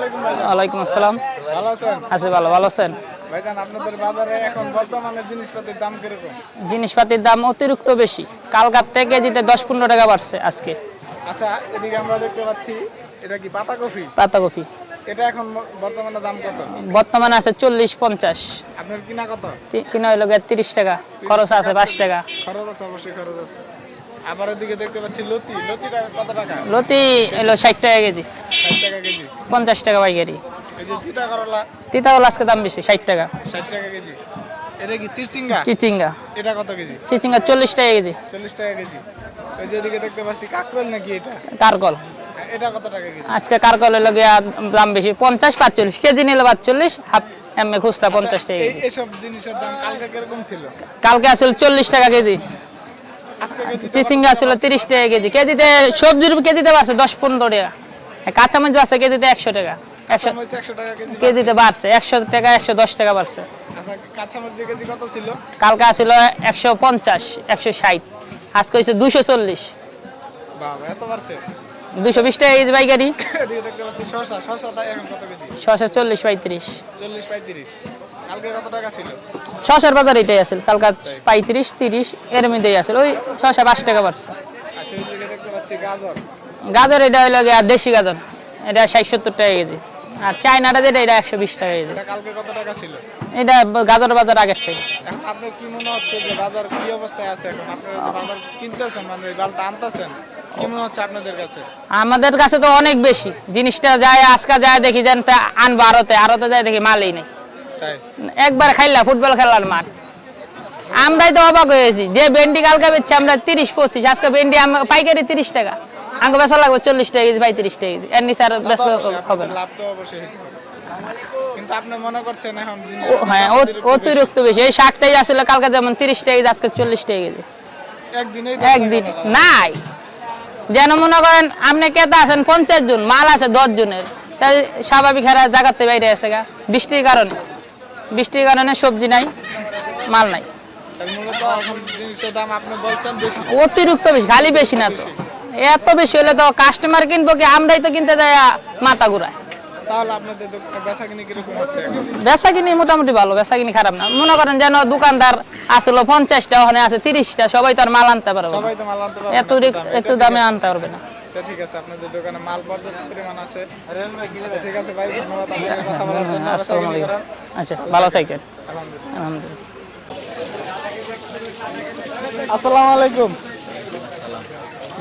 আলাইকুম ওয়ালাইকুম আসসালাম। আছে ভালো ভালো আছেন? জিনিসপাতির দাম অতিরিক্ত বেশি। কালকার থেকে কেজিতে দশ পনেরো টাকা বাড়ছে আজকে। আচ্ছা এদিকে আমরা দেখতে পাচ্ছি এটা কি পাতাকপি? পাতাকপি। এটা এখন বর্তমানে দাম কত? বর্তমানে আছে চল্লিশ পঞ্চাশ। আপনার কিনা কত? কিনা হইল গিয়ে তিরিশ টাকা। খরচ আছে পাঁচ টাকা। খরচ আছে অবশ্যই খরচ আছে। আবার এদিকে দেখতে পাচ্ছি লতি। লতিটা কত টাকা? লতি এলো ষাট টাকা কেজি। ষাট টাকা কেজি। পঞ্চাশ টাকা পাইকারি। এই যে তিতা করলা। তিতাওয়ালা আজকে দাম বেশি ষাট টাকা। ষাট টাকা কেজি। এটা কি চিরচিঙ্গা চিচিঙ্গা। এটা কত কেজি? চিচিঙ্গা চল্লিশ টাকা কেজি। চল্লিশ টাকা কেজি। ওই যে এদিকে দেখতে পাচ্ছি কাকরোল নাকি এটা? কারকল এটা কত টাকা কেজি? আজকে কারকল হইল গিয়া দাম বেশি পঞ্চাশ পাঁচচল্লিশ। কেজি নিলে পাঁচচল্লিশ হাফ এমনি খুচরা পঞ্চাশ টাকা এই কেজি। জিনিসের দাম কালকে কীরকম ছিল? কালকে আসলে চল্লিশ টাকা কেজি। চিচিঙ্গা আসলে তিরিশ টাকা কেজি। কেজিতে সবজির কেজিতে বাড়ছে দশ পনেরো টাকা। কাঁচামরিচ আছে কেজিতে একশো টাকা। একশো কেজিতে বাড়ছে। একশো টাকা একশো দশ টাকা বাড়ছে। আচ্ছা কত ছিল? একশো পঞ্চাশ একশো ষাট। আজকে হয়েছে দুশো চল্লিশ। দুশো বিশ টাকা কেজি পাইকারি। শশা চল্লিশ পঁয়ত্রিশ। চল্লিশ পঁয়ত্রিশ। শশার বাজার এটাই আছে কালকা পঁয়ত্রিশ তিরিশ এর মধ্যেই আছে ওই শশা পাঁচ টাকা বাড়ছে। আচ্ছা গাজর। এটা হইল গিয়ে দেশি গাজর এটা ষাট সত্তর টাকা কেজি। আর চায়নাটা যেটা এটা একশো বিশ টাকা কেজি। এটা গাজর বাজার আগের থেকে। মনে আমাদের কাছে তো অনেক বেশি জিনিসটা যায় আজকে যায় দেখি যেন আনব আরতে আরতে যায় দেখি মালই নেই। একবার খাইলা ফুটবল খেলার মাঠ। আমরাই তো অবাক হয়েছি যে ভেন্ডি কালকে বেচছে আমরা তিরিশ পঁচিশ। আজকে ভেন্ডি পাইকারি তিরিশ টাকা। বেচা লাগবে চল্লিশ টাকা কেজি পঁয়ত্রিশ টাকা কেজি। এর নিচে আর বেচা হবে না। হ্যাঁ অতিরিক্ত বেশি। এই ষাটটাই আসলে কালকে যেমন তিরিশ টাকা কেজি আজকে চল্লিশ টাকা কেজি। একদিন। নাই। যেন মনে করেন আপনি কেতা আছেন পঞ্চাশ জন মাল আছে দশ জনের। তাই স্বাভাবিক হারা জাগাতে বাইরে আছে গা। বৃষ্টির কারণে। বৃষ্টির কারণে সবজি নাই মাল নাই। অতিরিক্ত বেশি খালি বেশি না তো। এত বেশি হলে তো কাস্টমার কিনবো কি আমরাই তো কিনতে যাই মাথা ঘুরায়। তাহলে আপনাদের বেচা কিনে কীরকম হচ্ছে এখন? বেচা কিনি মোটামুটি ভালো খারাপ না। মনে করেন যেন দোকানদার আসলো পঞ্চাশটা ওখানে আছে তিরিশটা সবাই তো আর মাল আনতে পারবে এত। এত দামে আনতে পারবে না। ঠিক আছে আপনাদের দোকানে মাল পর্যাপ্ত পরিমাণ আছে। আচ্ছা, ঠিক আছে ভাই ধন্যবাদ কথা বলার জন্য আসসালামু আলাইকুম। আচ্ছা ভালো থাকেন। আলহামদুলিল্লাহ। আলহামদুলিল্লাহ। আসসালামু আলাইকুম।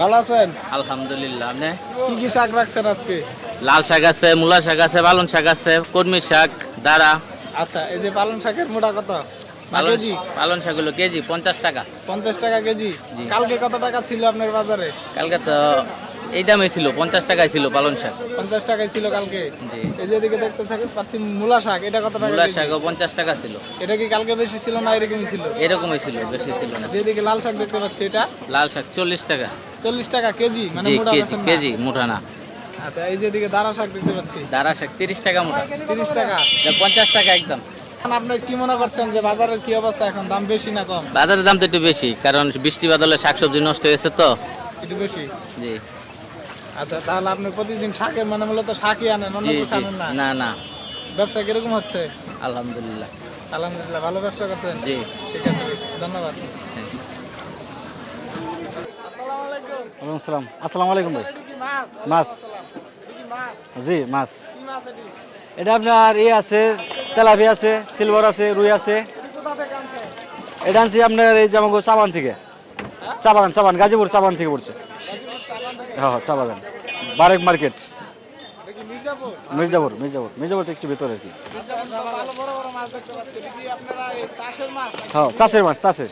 ভালো আছেন? আলহামদুলিল্লাহ আপনি? কি কি শাক রাখছেন আজকে? লাল শাক আছে মূলা শাক আছে পালং শাক আছে কর্মী শাক দাঁড়া আচ্ছা এই যে পালং শাকের মোটা কত? কেজি? পালং শাক হলো কেজি পঞ্চাশ টাকা। পঞ্চাশ টাকা কেজি। কালকে কত টাকা ছিল আপনার বাজারে? কালকে তো এই দামে ছিল পঞ্চাশ টাকায় ছিল পালং শাক। পঞ্চাশ টাকায় ছিল কালকে? জি। এই যে এদিকে দেখতে থাকি পাচ্ছি মূলা শাক এটা কত টাকা মূলা? শাকও পঞ্চাশ টাকা ছিল। এটা কি কালকে বেশি ছিল না এরকমই ছিল? এরকমই ছিল বেশি ছিল না। যেদিকে লাল শাক দেখতে পাচ্ছি এটা? লাল শাক চল্লিশ টাকা। চল্লিশ টাকা কেজি মানে মোটা কেজি বেছেন না? কেজি মুঠা না। আচ্ছা এই যেদিকে দাঁড়া শাক দেখতে পাচ্ছি। দাঁড়া শাক তিরিশ টাকা মুঠা তিরিশ টাকা? পঞ্চাশ টাকা একদম। আপনি কি মনে করছেন যে বাজারের কি অবস্থা এখন? দাম বেশি না কম? বাজারের দাম তো একটু বেশি কারণ বৃষ্টি বাদলে শাকসবজি নষ্ট হয়েছে তো। একটু বেশি? জি। আচ্ছা তাহলে আপনি প্রতিদিন শাকের মানে মূলত শাকই আনেন অন্য কিছু আনেন না? না না। ব্যবসা কীরকম হচ্ছে? আলহামদুলিল্লাহ। আলহামদুলিল্লাহ ভালো ব্যবসা করছেন? জি। ঠিক আছে ধন্যবাদ। হ্যাঁ। ওয়ালাইকুম আসসালাম। আসসালামু আলাইকুম ভাই। মাছ? জি মাছ। এটি? আপনার ইয়ে আছে তেলাপি আছে সিলভার আছে রুই আছে। এটা আনছি আপনার এই জামাগো চাবান থেকে। চা বাগান চাবান গাজীপুর চাবান থেকে পড়ছে। হ্যাঁ হ্যাঁ চা বাগান বারেক মার্কেট। মির্জাপুর মির্জাপুর মির্জাপুর একটু ভেতরে আর কি। হ্যাঁ চাষের মাছ চাষের।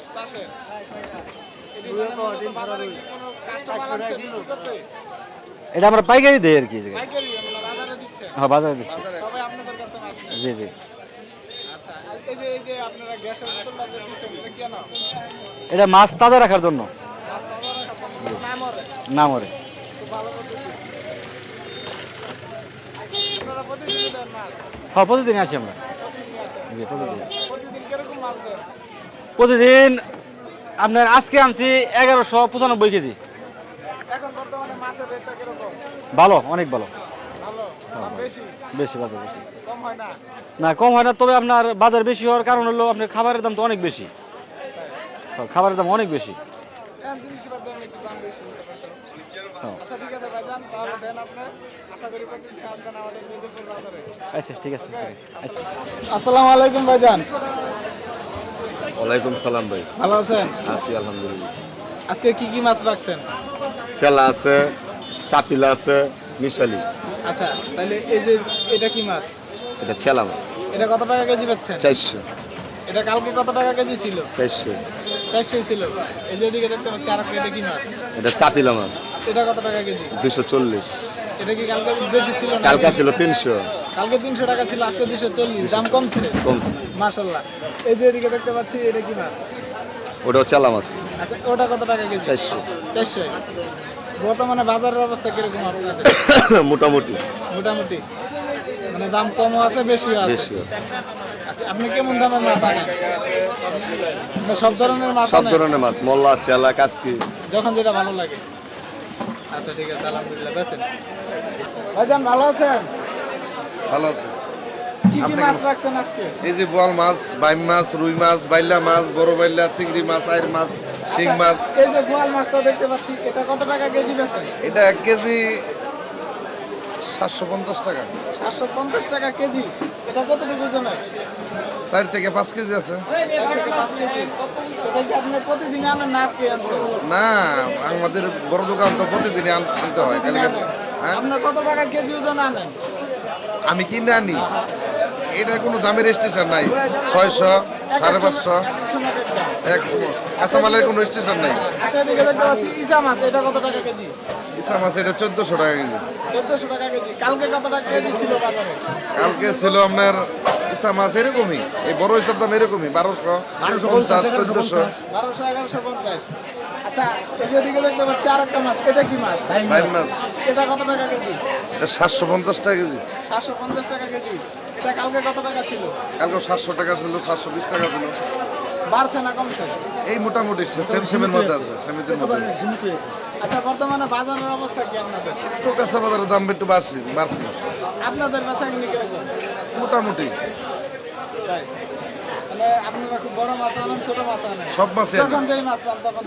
এটি আমরা পাইকারি দেই আর কি হ্যাঁ বাজারে দিচ্ছি। জি জি। এটা মাছ তাজা রাখার জন্য। না মরে হ্যাঁ প্রতিদিন আসি আমরা। প্রতিদিন। প্রতিদিন আপনার আজকে আনছি এগারোশো পঁচানব্বই কেজি। ভালো, অনেক ভালো। বেশি, বাজার বেশি। না, কম হয় না, তবে আপনার বাজার বেশি হওয়ার কারণ হলো আপনার খাবারের দাম তো অনেক বেশি। খাবারের দাম অনেক বেশি। আচ্ছা ঠিক আছে বাজারে। আচ্ছা আচ্ছা। আসসালামু আলাইকুম ভাইজান। ওয়ালাইকুম সালাম ভাই। ভালো আছেন? আছি আলহামদুলিল্লাহ। আজকে কি কি মাছ রাখছেন? চেলা আছে চাপিলা আছে মিশালি। আচ্ছা তাহলে এই যে এটা কি মাছ? এটা চেলা মাছ। এটা কত টাকা কেজি পাচ্ছেন চারশো। এটা কালকে কত টাকা কেজি ছিল? চারশো। চারশোই ছিল। এই যে এদিকে দেখতে পাচ্ছি আর একটা কি মাছ? এটা চাপিলা মাছ। এটা কত টাকা কেজি? দুশো চল্লিশ। এটা কি কালকে বেশি ছিল না? কালকা ছিল তিনশো। কালকে তিনশো টাকা ছিল আজকে দুশো চল্লিশ। দাম কমছে? কমছে। মাশাল্লাহ এই যে এদিকে দেখতে পাচ্ছি এটা কি মাছ? ওটা চেলা মাছ। আচ্ছা ওটা কত টাকা কেজি? চারশো। চারশো। বর্তমানে বাজারের অবস্থা কীরকম মোটামুটি। মোটামুটি। মানে দাম কমও আছে বেশিও আছে। বেশি আছে। আপনি কেমন দামের মাছ আনেন? সব ধরনের মাছ সব ধরনের মাছ মোল্লা চেলা কাসকি যখন যেটা ভালো লাগে। আচ্ছা ঠিক আছে আলহামদুলিল্লাহ বেছেন ভাইজান ভালো আছেন? ভালো আছে। কি কি মাছ রাখছেন আজকে? এই যে বোয়াল মাছ বাইম মাছ রুই মাছ বাইলা মাছ বড় বাইলা চিংড়ি মাছ আইর মাছ শিং আচ্ছা, মাছ। এই যে গোয়াল মাছটা দেখতে পাচ্ছি এটা কত টাকা কেজি এটা এক কেজি সাতশো পঞ্চাশ টাকা। সাতশো পঞ্চাশ টাকা কেজি। এটা কতটুকু ওজনের? চার থেকে পাঁচ কেজি আছে। না আমাদের বড় দোকান তো প্রতিদিনই আন- আনতে হয়। হ্যাঁ? আপনার কত টাকা কেজি ওজন আনেন? আমি কিনে আনি। এটা কোনো দামের স্টেশন নাই। ছয়শো সাড়ে পাঁচশো। এক কাঁচামালের কোনো স্টেশন নাই। আচ্ছা এটা কত টাকা কেজি? ইসা মাছ এটা চোদ্দশো টাকা কেজি। চোদ্দশো টাকা কেজি। কালকে কত টাকা কেজি ছিল বাজারে? কালকে ছিল আপনার ইসা মাছ এরকমই। এই বড় ইসার দাম এরকমই বারোশো পঞ্চাশ চোদ্দশো। বারোশো এগারোশো পঞ্চাশ। আচ্ছা এই এদিকে দেখতে পাচ্ছি আর একটা মাছ। এটা কি মাছ? বাইম মাছ। এটা কত টাকা কেজি? এটা সাতশো পঞ্চাশ টাকা কেজি। সাতশো পঞ্চাশ টাকা কেজি। এটা কালকে কত টাকা ছিল? কালকে সাতশো টাকা ছিল সাতশো বিশ টাকা ছিল। বাড়ছে না কমছে? এই মোটামুটি সেম সেমের মধ্যে আছে সেমিতের মধ্যে। আচ্ছা বর্তমানে বাজারের অবস্থা কি আপনাদের? একটু কাঁচা বাজারের দাম একটু বাড়ছে বাড়তি। আপনাদের বেচা কিনে কীরকম মোটামুটি। তাই। আপনারা খুব বড় মাছ আনেন ছোট মাছ আনেন? সব মাছই। যখন যেই মাছ পান তখন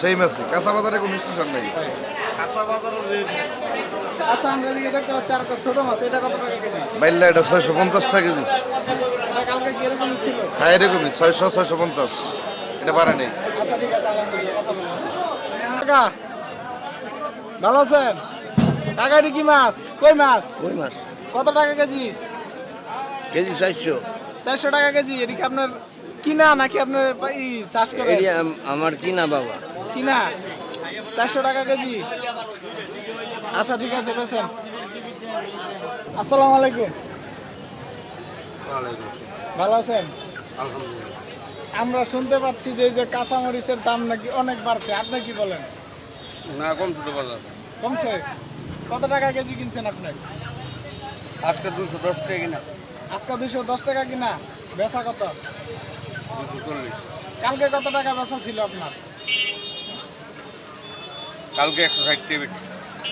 সেই মাছে কাঁচা বাজারে কোনো স্টেশন নেই। আচ্ছা আমরা এদিকে দেখতে পাচ্ছি আর ছোট মাছ। এটা কত টাকা কেজি? বাইল্লা এটা ছয়শো পঞ্চাশ টাকা কেজি। কালকে ছিল? হ্যাঁ এরকমই। ছয়শো ছয়শো পঞ্চাশ। এটা বাড়ে নেই। আচ্ছা ঠিক আছে আলহামদুলিল্লাহ কথা বলুন। কাকা ভালো আছেন? কাকা এটি কি মাছ? কই মাছ? কই মাছ? কত টাকা কেজি? কেজি চারশো। চারশো টাকা কেজি এটি কি আপনার কিনা নাকি আপনার ই চাষ করে? আমার কিনা বাবা। কিনা? চারশো টাকা কেজি। আচ্ছা ঠিক আছে বেছেন আসসালামু আলাইকুম। ভালো আছেন? আমরা শুনতে পাচ্ছি যে এই যে কাঁচামরিচের দাম নাকি অনেক বাড়ছে। আপনি কি বলেন? না কম ছোট বাজার। কমছে? কত টাকা কেজি কিনছেন আপনি? আজকে দুশো দশ টাকা কিনা। আজকে দুশো দশ টাকা কিনা? বেচা কত? দুশো চল্লিশ। কালকে কত টাকা বেচা ছিল আপনার? কালকে একশো ষাট টাকা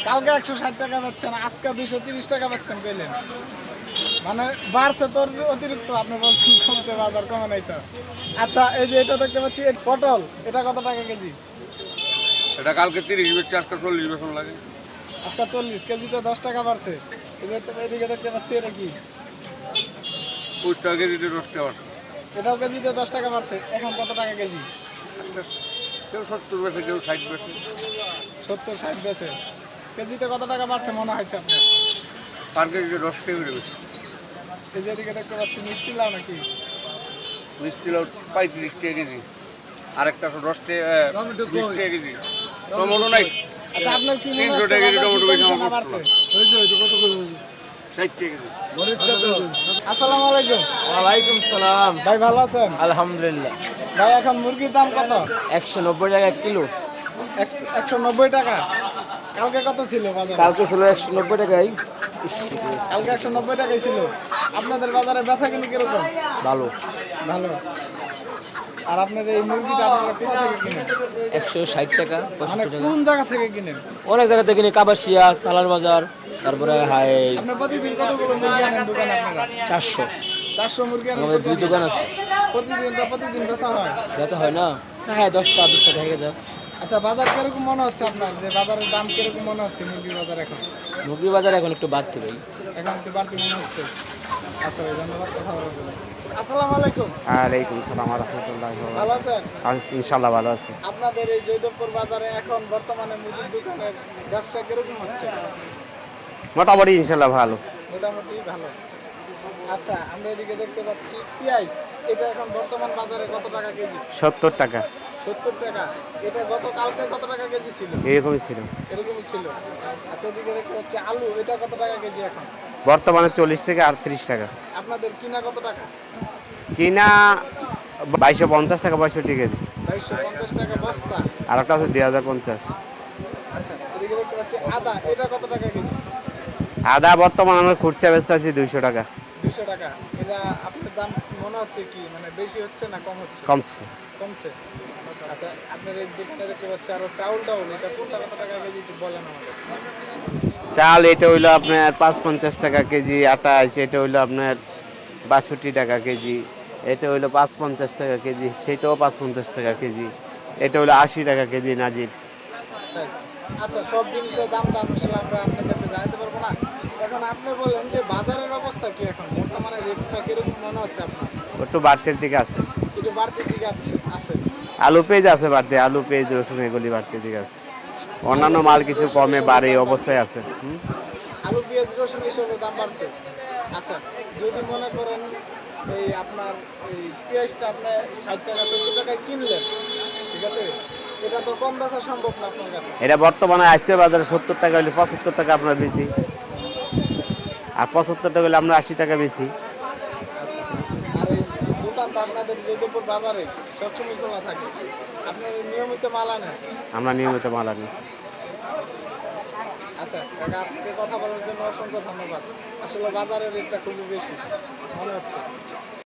কালকে একশো ষাট টাকা বেচছেন আজকে দুশো তিরিশ টাকা বেচছেন পেলেন মানে বাড়ছে তোর অতিরিক্ত আপনি বলছেন কমছে বাজার কমে নাই তো। আচ্ছা এই যে এটা দেখতে পাচ্ছি পটল এটা কত টাকা কেজি? এটা কালকে তিরিশ বেশি আজকে চল্লিশ বেতন লাগে। আজকে চল্লিশ কেজিতে দশ টাকা বাড়ছে। যে এদিকে দেখতে পাচ্ছি এটা কি? পঁচিশ টাকা কেজিতে দশ টাকা বাড়ছে। এটাও কেজিতে দশ টাকা বাড়ছে। এখন কত টাকা কেজি? কেউ সত্তর বেশি কেউ ষাট বেশি সত্তর ষাট বেছে কেজিতে কত টাকা বাড়ছে মনে হচ্ছে আপনার? পার কেজিতে দশ টাকা করে বেশি। এই যে এদিকে দেখতে পাচ্ছি মিষ্টি লাউ নাকি? মিষ্টি লাউ পঁয়ত্রিশ টাকা কেজি। আরেকটা দশ টাকা বিশ টাকা কেজি। টমেটো নাই। আচ্ছা আপনার কি মনে তিনশো হচ্ছে টাকা কেজি টমেটো বেশি আমার বাড়ছে? ষাট টাকা আসসালামু আলাইকুম। ওয়ালাইকুম সালাম। ভাই ভালো আছেন? আলহামদুলিল্লাহ। ভাই এখন মুরগির দাম কত? একশো নব্বই টাকা এক কিলো। এক- একশো নব্বই টাকা? কালকে কত ছিল বাজারে? কালকে ছিল একশো নব্বই টাকাই। কালকে একশো নব্বই টাকাই ছিল। আপনাদের বাজারে বেচা কিনি কীরকম? ভালো। ভালো। আর আপনার এই মুরগিটা আপনারা কোথা থেকে কিনেন? একশো ষাট টাকা মানে পঁয়ষট্টি টাকা। কোন জায়গা থেকে কিনেন? অনেক জায়গা থেকে কিনি কাবাসিয়া সালার বাজার তারপরে হাই আপনি প্রতিদিন কতগুলো মুরগি আনেন দোকানে আপনারা? চারশো। চারশো মুরগি আনেন আমাদের দুই দোকান আছে। প্রতিদিন প্রতিদিন বেচা হয়। যাতে হয় না? হ্যাঁ দশটা বিশটা থেকে যায়। আচ্ছা বাজার কীরকম মনে হচ্ছে আপনার? যে বাজারের দাম কীরকম মনে হচ্ছে মুরগির বাজার এখন? মুরগি বাজার এখন একটু বাড়তে ভাই। এখন একটু বাড়তি মনে হচ্ছে। আচ্ছা ভাই ধন্যবাদ কথা বলার জন্য। আসসালামু আলাইকুম। ওয়ালাইকুম সালাম রহমতুল্লাহ ভালো আছেন? ইনশাল্লাহ ভালো আছে। আপনাদের এই জৈদবপুর বাজারে এখন বর্তমানে মুদির দোকানের ব্যবসা কীরকম হচ্ছে? মোটামুটি ইনশাল্লাহ ভালো। মোটামুটি ভালো। আচ্ছা আমরা এদিকে দেখতে পাচ্ছি পেঁয়াজ এটা এখন বর্তমান বাজারে কত টাকা কেজি? সত্তর টাকা। সত্তর টাকা। এটা গত কালকে কত টাকা কেজি ছিল? এরকমই ছিল। এরকমই ছিল। আচ্ছা এদিকে দেখতে পাচ্ছি আলু। এটা কত টাকা কেজি এখন? বর্তমানে চল্লিশ থেকে আটত্রিশ টাকা। আপনাদের কিনা কত টাকা? কিনা বাইশশো পঞ্চাশ টাকা পঁয়ষট্টি কেজি। বাইশশো পঞ্চাশ টাকা বস্তা। আর একটা আছে দুই হাজার পঞ্চাশ। আচ্ছা এদিকে দেখতে পাচ্ছি আদা। এটা কত টাকা কেজি? আদা বর্তমানে আমার খুচরা বেচতে আছি দুইশো টাকা। টাকা। এটা আপনার দাম মনে হচ্ছে কি? মানে বেশি হচ্ছে না কম হচ্ছে? কমছে। কমছে। আচ্ছা দেখতে পাচ্ছি আরও চাউল টাউল এটা কোনটা কত টাকা কেজি বলেন আমাদের চাল এটা হইল আপনার পাঁচ পঞ্চাশ টাকা কেজি আটাশ এটা হইল আপনার বাষট্টি টাকা কেজি এটা হইল পাঁচ পঞ্চাশ টাকা কেজি সেটাও পাঁচ পঞ্চাশ টাকা কেজি এটা হইল আশি টাকা কেজি নাজির। আচ্ছা সব জিনিসের দাম দাম আসলে আমরা আপনাদেরকে জানাতে পারব না। এখন আপনি বলেন যে বাজারের অবস্থা কি এখন? বর্তমানে রেটটা কীরকম মনে হচ্ছে আপনার? একটু বাড়তির দিকে আছে। একটু বাড়তির দিকে আছে আছে। আলু পেঁয়াজ আছে বাড়তে আলু পেঁয়াজ রসুন এগুলি বাড়তির দিকে আছে। অন্যান্য মাল কিছু কমে বাড়ে অবস্থায় আছে। আলু পেঁয়াজ রসুন এসবের দাম বাড়ছে। আচ্ছা যদি মনে করেন এই আপনার এই পেঁয়াজটা আপনি ষাট টাকা সত্তর টাকায় কিনলেন ঠিক আছে? এটা তো কম বেচা সম্ভব না আপনার কাছে। এটা বর্তমানে আজকের বাজারে সত্তর টাকা হলে পঁচাত্তর টাকা আপনার বেশি। আর পঁচাত্তর টাকা হলে আমরা আশি টাকা বেশি। আপনাদের জয়দেবপুর বাজারে সবসময় খোলা থাকে আপনার নিয়মিত মাল আনেন? আমরা নিয়মিত মাল আনি। আচ্ছা কাকা আপনাকে কথা বলার জন্য অসংখ্য ধন্যবাদ। আসলে বাজারের রেটটা খুবই বেশি মনে হচ্ছে।